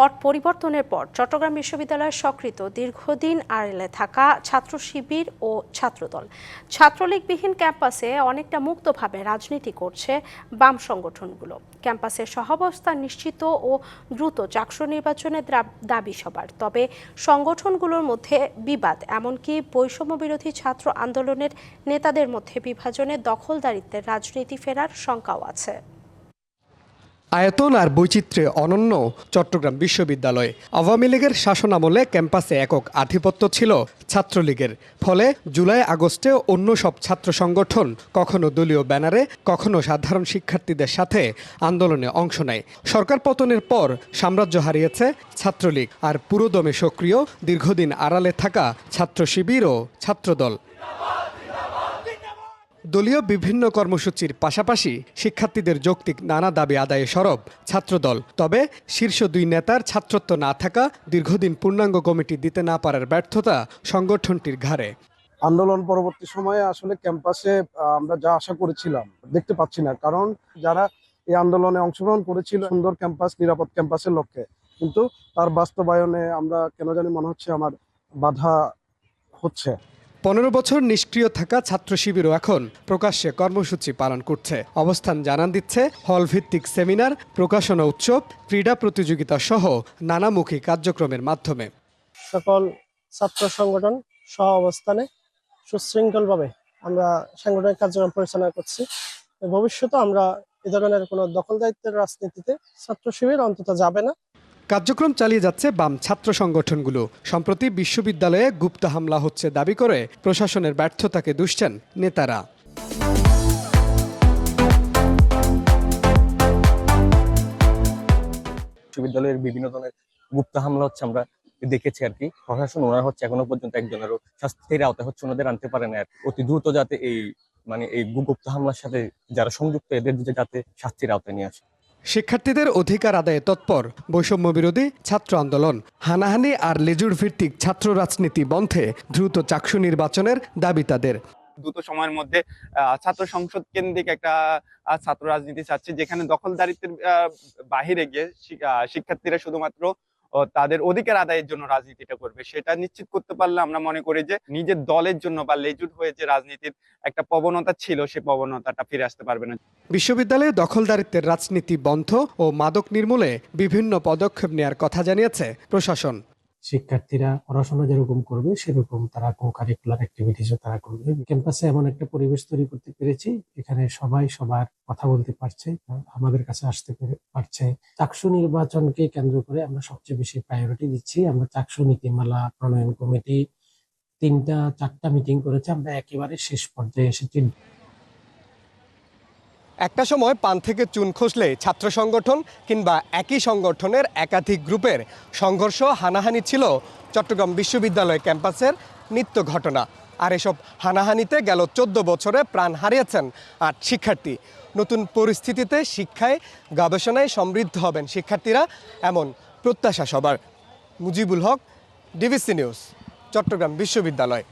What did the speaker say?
পট পরিবর্তনের পর চট্টগ্রাম বিশ্ববিদ্যালয়ের স্বকৃত দীর্ঘদিন আড়ালে থাকা ছাত্র শিবির ও ছাত্রদল। ছাত্রলীগবিহীন ক্যাম্পাসে অনেকটা মুক্তভাবে রাজনীতি করছে বাম সংগঠনগুলো। ক্যাম্পাসের সহাবস্থান নিশ্চিত ও দ্রুত চাকসু নির্বাচনের দাবি সবার। তবে সংগঠনগুলোর মধ্যে বিবাদ, এমনকি বৈষম্য বিরোধী ছাত্র আন্দোলনের নেতাদের মধ্যে বিভাজনে দখলদারিত্বের রাজনীতি ফেরার শঙ্কাও আছে। আয়তন আর বৈচিত্র্যে অনন্য চট্টগ্রাম বিশ্ববিদ্যালয়। আওয়ামী লীগের শাসনামলে ক্যাম্পাসে একক আধিপত্য ছিল ছাত্রলীগের। ফলে জুলাই আগস্টে অন্য সব ছাত্র সংগঠন, কখনো দলীয় ব্যানারে, কখনো সাধারণ শিক্ষার্থীদের সাথে আন্দোলনে অংশ নেয়। সরকার পতনের পর সাম্রাজ্য হারিয়েছে ছাত্রলীগ, আর পুরোদমে সক্রিয়, দীর্ঘদিন আড়ালে থাকা ছাত্র শিবির ও ছাত্রদল। দলীয় বিভিন্ন কর্মসূচির পাশাপাশি শিক্ষার্থীদের যৌক্তিক নানা দাবি আদায়ে সরব ছাত্রদল। তবে শীর্ষ দুই নেতার ছাত্রত্ব না থাকা, দীর্ঘদিন পূর্ণাঙ্গ কমিটি দিতে না পারার ব্যর্থতা সংগঠনটির ঘাড়ে। আন্দোলন পরবর্তী সময়ে আসলে ক্যাম্পাসে আমরা যা আশা করেছিলাম, দেখতে পাচ্ছি না। কারণ যারা এই আন্দোলনে অংশগ্রহণ করেছিল, সুন্দর ক্যাম্পাস, নিরাপদ ক্যাম্পাসের লক্ষ্যে। কিন্তু তার বাস্তবায়নে আমরা কেন জানি মনে হচ্ছে আমার বাধা হচ্ছে। পনেরো বছর নিষ্ক্রিয় থাকা ছাত্র শিবিরও এখন প্রকাশ্যে কর্মসূচি পালন করছে। অবস্থান জানান দিচ্ছে হল ভিত্তিক সেমিনার, প্রকাশনা উৎসব, ক্রীড়া প্রতিযোগিতা সহ নানামুখী কার্যক্রমের মাধ্যমে। সকল ছাত্র সংগঠন সহ অবস্থানে সুশৃঙ্খলভাবে আমরা সাংগঠনিক কার্যক্রম পরিচালনা করছি ভবিষ্যতে আমরা এ ধরনের কোনো দখলদারিত্বের রাজনীতিতে ছাত্র শিবির অন্তত যাবে না। কার্যক্রম চালিয়ে যাচ্ছে বাম ছাত্র সংগঠনগুলো। সম্প্রতি বিশ্ববিদ্যালয়ে গুপ্ত হামলা হচ্ছে দাবি করে প্রশাসনের ব্যর্থতাকে দুষছেন নেতারা। বিশ্ববিদ্যালয়ের বিভিন্ন ধরনের গুপ্ত হামলা হচ্ছে আমরা দেখেছি আর কি। প্রশাসন, ওনারা হচ্ছে এখনও পর্যন্ত একজনেরও শাস্তির আওতায় হচ্ছে ওনাদের আনতে পারে না আর অতি দ্রুত যাতে এই মানে এই গুপ্ত হামলার সাথে যারা সংযুক্ত, এদের যাতে শাস্তির আওতায় নিয়ে আসে। শিক্ষার্থীদের অধিকার আদায়ে তৎপর বৈষম্য বিরোধী ছাত্র আন্দোলন। হানাহানি আর লেজুর ভিত্তিক ছাত্র রাজনীতি বন্ধে দ্রুত চাকসু নির্বাচনের দাবি তাদের। দ্রুত সময়ের মধ্যে ছাত্র সংসদ কেন্দ্রিক একটা ছাত্র রাজনীতি চাচ্ছে, যেখানে দখলদারিত্বের বাহিরে গিয়ে শিক্ষার্থীরা শুধুমাত্র তাদের অধিকার আদায়ের জন্য রাজনীতিটা করবে। সেটা নিশ্চিত করতে পারলে আমরা মনে করি যে নিজের দলের জন্য বা লেজুট হয়ে যে রাজনীতির একটা প্রবণতা ছিল, সে প্রবণতাটা ফিরে আসতে পারবে না। বিশ্ববিদ্যালয়ে দখলদারিত্বের রাজনীতি বন্ধ ও মাদক নির্মূলে বিভিন্ন পদক্ষেপ নেয়ার কথা জানিয়েছে প্রশাসন। শিক্ষার্থীরা পড়াশোনা যেরকম করবে, সেরকম তারা কো কারিকুলার অ্যাক্টিভিটিসও তারা করবে। ক্যাম্পাসে এমন একটা পরিবেশ তৈরি করতে পেরেছি, এখানে সবাই সবার কথা বলতে পারছে, আমাদের কাছে আসতে পেরে- পারছে। চাকসু নির্বাচনকে কেন্দ্র করে আমরা সবচেয়ে বেশি প্রায়োরিটি দিচ্ছি। আমরা চাকসু নীতিমালা, প্রণয়ন কমিটি, তিনটা, চারটা মিটিং করেছে, আমরা একেবারে শেষ পর্যায়ে এসেছি। একটা সময় পান থেকে চুন খসলে ছাত্র সংগঠন কিংবা একই সংগঠনের একাধিক গ্রুপের সংঘর্ষ, হানাহানি ছিল চট্টগ্রাম বিশ্ববিদ্যালয় ক্যাম্পাসের নিত্য ঘটনা। আর এসব হানাহানিতে গেল চোদ্দ বছরে প্রাণ হারিয়েছেন আট শিক্ষার্থী। নতুন পরিস্থিতিতে শিক্ষায়, গবেষণায় সমৃদ্ধ হবেন শিক্ষার্থীরা, এমন প্রত্যাশা সবার। মুজিবুল হক, ডিবিসি নিউজ, চট্টগ্রাম বিশ্ববিদ্যালয়।